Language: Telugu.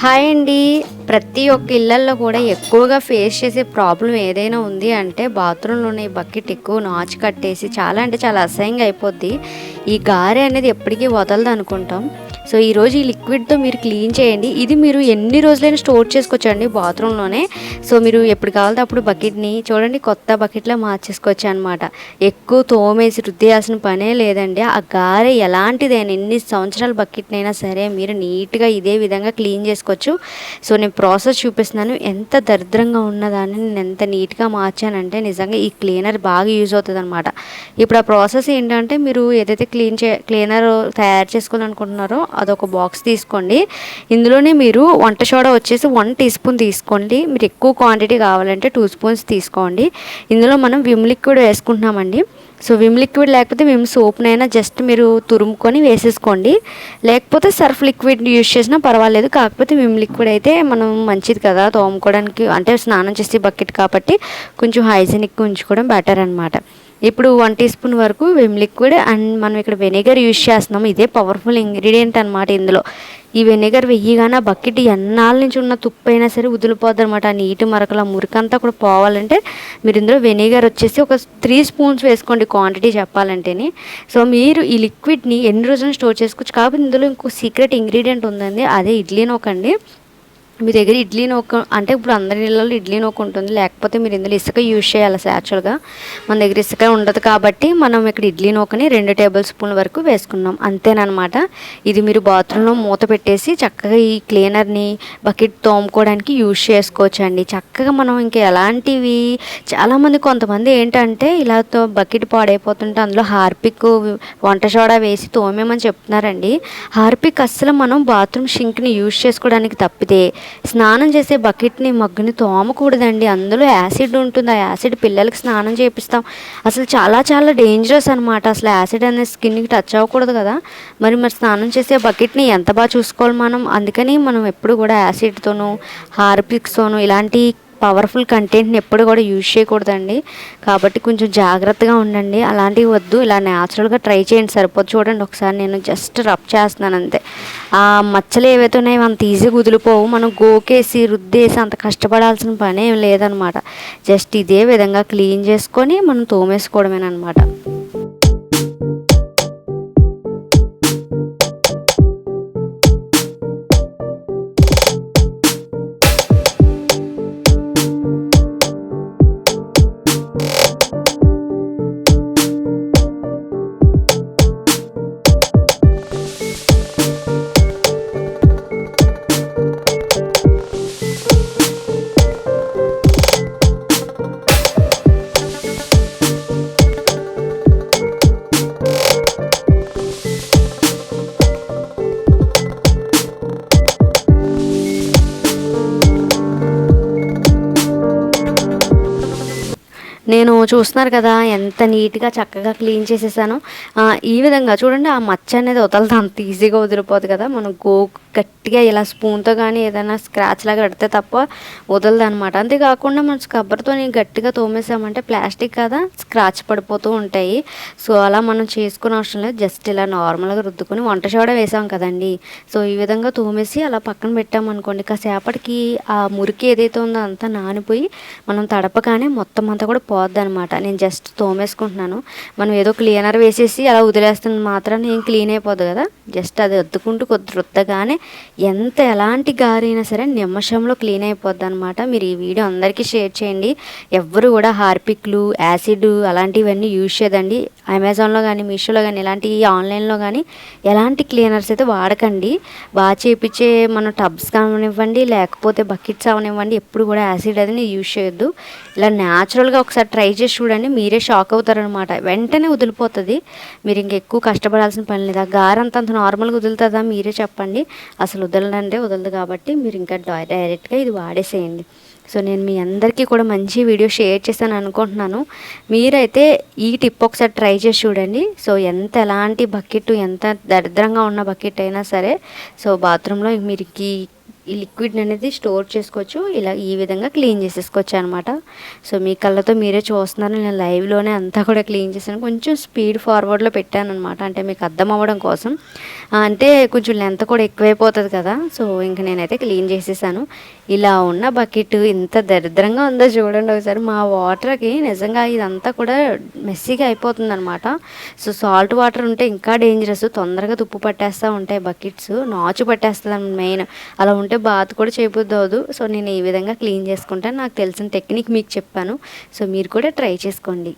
హాయ్ అండి. ప్రతి ఒక్క ఇళ్ళల్లో కూడా ఎక్కువగా ఫేస్ చేసే ప్రాబ్లం ఏదైనా ఉంది అంటే బాత్రూంలోనే బకెట్ ఎక్కువ నాచు కట్టేసి చాలా అంటే చాలా అసహ్యంగా అయిపోద్ది. ఈ గారె అనేది ఎప్పటికీ వదలదు అనుకుంటాం. సో ఈరోజు ఈ లిక్విడ్తో మీరు క్లీన్ చేయండి. ఇది మీరు ఎన్ని రోజులైనా స్టోర్ చేసుకోవచ్చండి బాత్రూంలోనే సో మీరు ఎప్పుడు కావాలంటే అప్పుడు బకెట్ని చూడండి కొత్త బకెట్లో మార్చేసుకోవచ్చు అనమాట ఎక్కువ తోమేసి రుద్దేయాల్సిన పనే లేదండి. ఆ గారె ఎలాంటిదైనా ఎన్ని సంవత్సరాల బకెట్నైనా సరే మీరు నీట్గా ఇదే విధంగా క్లీన్ చేసుకోవచ్చు. సో నేను ప్రాసెస్ చూపిస్తున్నాను. ఎంత దరిద్రంగా ఉన్నదాన్ని నేను ఎంత నీట్గా మార్చానంటే నిజంగా ఈ క్లీనర్ బాగా యూజ్ అవుతుంది అనమాట ఇప్పుడు ఆ ప్రాసెస్ ఏంటంటే మీరు ఏదైతే క్లీన్ చే క్లీనర్ తయారు చేసుకోవాలనుకుంటున్నారో అదొక బాక్స్ తీసుకోండి. ఇందులోనే మీరు వంట సోడా వచ్చేసి వన్ టీ స్పూన్ తీసుకోండి. మీరు ఎక్కువ క్వాంటిటీ కావాలంటే టూ స్పూన్స్ తీసుకోండి. ఇందులో మనం విమ్ లిక్విడ్ వేసుకుంటున్నామండి. సో విమ్ లిక్విడ్ లేకపోతే విమ్ సోప్నైనా జస్ట్ మీరు తురుముకొని వేసేసుకోండి. లేకపోతే సర్ఫ్ లిక్విడ్ యూజ్ చేసినా పర్వాలేదు. కాకపోతే విమ్ లిక్విడ్ అయితే మనం మంచిది కదా తోముకోవడానికి. అంటే స్నానం చేసే బకెట్ కాబట్టి కొంచెం హైజీనిక్గా ఉంచుకోవడం బెటర్ అనమాట ఇప్పుడు వన్ టీ స్పూన్ వరకు విమ్ లిక్విడ్ అండ్ మనం ఇక్కడ వెనిగర్ యూజ్ చేస్తున్నాము. ఇదే పవర్ఫుల్ ఇంగ్రీడియంట్ అనమాట ఇందులో. ఈ వెనిగర్ వెయ్యిగానే బకెట్ ఎన్నాళ్ళ నుంచి ఉన్న తుప్పు అయినా సరే వదిలిపోద్ది అనమాట ఆ నీటి మరకల మురికంతా కూడా పోవాలంటే మీరు ఇందులో వెనిగర్ వచ్చేసి ఒక త్రీ స్పూన్స్ వేసుకోండి క్వాంటిటీ చెప్పాలంటేనే. సో మీరు ఈ లిక్విడ్ని ఎన్ని రోజులు స్టోర్ చేసుకోవచ్చు. కాబట్టి ఇందులో ఇంకో సీక్రెట్ ఇంగ్రీడియంట్ ఉందండి అదే ఇడ్లీ నోకండి. మీ దగ్గర ఇడ్లీ నూక అంటే ఇప్పుడు అందరి ఇళ్ళలో ఇడ్లీ నూక ఉంటుంది. లేకపోతే మీరు ఇందులో ఇసుక యూజ్ చేయాలి యాక్చువల్గా మన దగ్గర ఇసుక ఉండదు కాబట్టి మనం ఇక్కడ ఇడ్లీ నూకని రెండు టేబుల్ స్పూన్ల వరకు వేసుకున్నాం. అంతేనమాట ఇది మీరు బాత్రూంలో మూత పెట్టేసి చక్కగా ఈ క్లీనర్ని బకెట్ తోముకోవడానికి యూజ్ చేసుకోవచ్చు అండి చక్కగా మనం ఇంకా ఎలాంటివి చాలామంది కొంతమంది ఏంటంటే ఇలా బకెట్ పాడైపోతుంటే అందులో హార్పిక్ వంట సోడా వేసి తోమేమని చెప్తున్నారండి. హార్పిక్ అస్సలు మనం బాత్రూమ్ షింక్ని యూజ్ చేసుకోవడానికి తప్పితే స్నానం చేసే బకెట్ని మగ్గుని తోమకూడదండి. అందులో యాసిడ్ ఉంటుంది. ఆ యాసిడ్ పిల్లలకి స్నానం చేపిస్తాం అసలు చాలా చాలా డేంజరస్ అనమాట అసలు యాసిడ్ అనేది స్కిన్కి టచ్ అవ్వకూడదు కదా. మరి మరి స్నానం చేసే బకెట్ని ఎంత బాగా చూసుకోవాలి మనం? అందుకని మనం ఎప్పుడు కూడా యాసిడ్తోనూ హార్పిక్స్తోనూ ఇలాంటి పవర్ఫుల్ కంటెంట్ని ఎప్పుడు కూడా యూజ్ చేయకూడదండి. కాబట్టి కొంచెం జాగ్రత్తగా ఉండండి. అలాంటివి వద్దు. ఇలా న్యాచురల్గా ట్రై చేయండి. సరిపోదు. చూడండి. ఒకసారి నేను జస్ట్ రబ్ చేస్తున్నాను అంతే. ఆ మచ్చలు ఏవైతే ఉన్నాయో అంత ఈజీగా వదిలిపోవు. మనం గోకేసి రుద్దేసి అంత కష్టపడాల్సిన పని ఏం లేదనమాట. జస్ట్ ఇదే విధంగా క్లీన్ చేసుకొని మనం తోమేసుకోవడమేనమాట. నేను చూస్తున్నారు కదా ఎంత నీట్గా చక్కగా క్లీన్ చేసేసాను. ఈ విధంగా చూడండి ఆ మచ్చ అనేది వదలదు అంత ఈజీగా వదిలిపోదు కదా మనం గోకు గట్టిగా ఇలా స్పూన్తో కానీ ఏదైనా స్క్రాచ్ లాగా పెడితే తప్ప వదలదు అనమాట అంతేకాకుండా మనం స్కబ్బర్తో గట్టిగా తోమేసామంటే ప్లాస్టిక్ కదా స్క్రాచ్ పడిపోతూ ఉంటాయి. సో అలా మనం చేసుకునే అవసరం లేదు. జస్ట్ ఇలా నార్మల్గా రుద్దుకొని వంట సోడా వేసాం కదండి. సో ఈ విధంగా తోమేసి అలా పక్కన పెట్టామనుకోండి కాసేపటికి ఆ మురికి ఏదైతే ఉందో అంతా నానిపోయి మనం తడపగానే మొత్తం అంతా కూడా పోద్ది అనమాట నేను జస్ట్ తోమేసుకుంటున్నాను. మనం ఏదో క్లీనర్ వేసేసి అలా వదిలేస్తున్న మాత్రం ఏం క్లీన్ అయిపోదు కదా. జస్ట్ అది వద్దుకుంటూ కొద్ది రుద్దగానే ఎంత ఎలాంటి గారైనా సరే నిమిషంలో క్లీన్ అయిపోద్ది అనమాట మీరు ఈ వీడియో అందరికీ షేర్ చేయండి. ఎవ్వరు కూడా హార్పిక్లు యాసిడ్ అలాంటివన్నీ యూజ్ చేయదండి. అమెజాన్లో కానీ మీషోలో కానీ ఇలాంటి ఆన్లైన్లో కానీ ఎలాంటి క్లీనర్స్ అయితే వాడకండి. బాగా చేపించే మన టబ్స్ కానివ్వండి లేకపోతే బకెట్స్ అవనివ్వండి ఎప్పుడు కూడా యాసిడ్ అది యూజ్ చేయొద్దు. ఇలా న్యాచురల్గా ఒకసారి ట్రై చేసి చూడండి మీరే షాక్ అవుతారనమాట వెంటనే వదిలిపోతుంది. మీరు ఇంకెక్కువ కష్టపడాల్సిన పని లేదా ఆ గారంత అంత నార్మల్గా వదులుతుందా మీరే చెప్పండి. అసలు వదలనంటే వదలదు కాబట్టి మీరు ఇంకా డైరెక్ట్గా ఇది వాడేసేయండి. సో నేను మీ అందరికీ కూడా మంచి వీడియో షేర్ చేశాను అనుకుంటున్నాను. మీరైతే ఈ టిప్ ఒకసారి ట్రై చేసి చూడండి. సో ఎంత ఎలాంటి బకెట్ ఎంత దరిద్రంగా ఉన్న బకెట్ అయినా సరే సో బాత్రూంలో మీరు ఈ ఈ లిక్విడ్ అనేది స్టోర్ చేసుకోవచ్చు ఇలా ఈ విధంగా క్లీన్ చేసేసుకోవచ్చు అనమాట సో మీ కళ్ళతో మీరే చూస్తున్నారు నేను లైవ్లోనే అంతా కూడా క్లీన్ చేశాను. కొంచెం స్పీడ్ ఫార్వర్డ్లో పెట్టాను అనమాట అంటే మీకు అర్థం అవ్వడం కోసం. అంటే కొంచెం లెంత్ కూడా ఎక్కువైపోతుంది కదా. సో ఇంక నేనైతే క్లీన్ చేసేసాను. ఇలా ఉన్న బకెట్ ఇంత దరిద్రంగా ఉందో చూడండి ఒకసారి. మా వాటర్కి నిజంగా ఇదంతా కూడా మెస్సీగా అయిపోతుంది అనమాట సో సాల్ట్ వాటర్ ఉంటే ఇంకా డేంజరస్ తొందరగా తుప్పు పట్టేస్తూ ఉంటాయి బకెట్స్. నాచు పట్టేస్తుంది మెయిన్. అలా ఉంటే బాత్ కూడా చేయబుద్ది అవ్వదు సో నేను ఈ విధంగా క్లీన్ చేసుకుంటాను. నాకు తెలిసిన టెక్నిక్ మీకు చెప్పాను. సో మీరు కూడా ట్రై చేసుకోండి.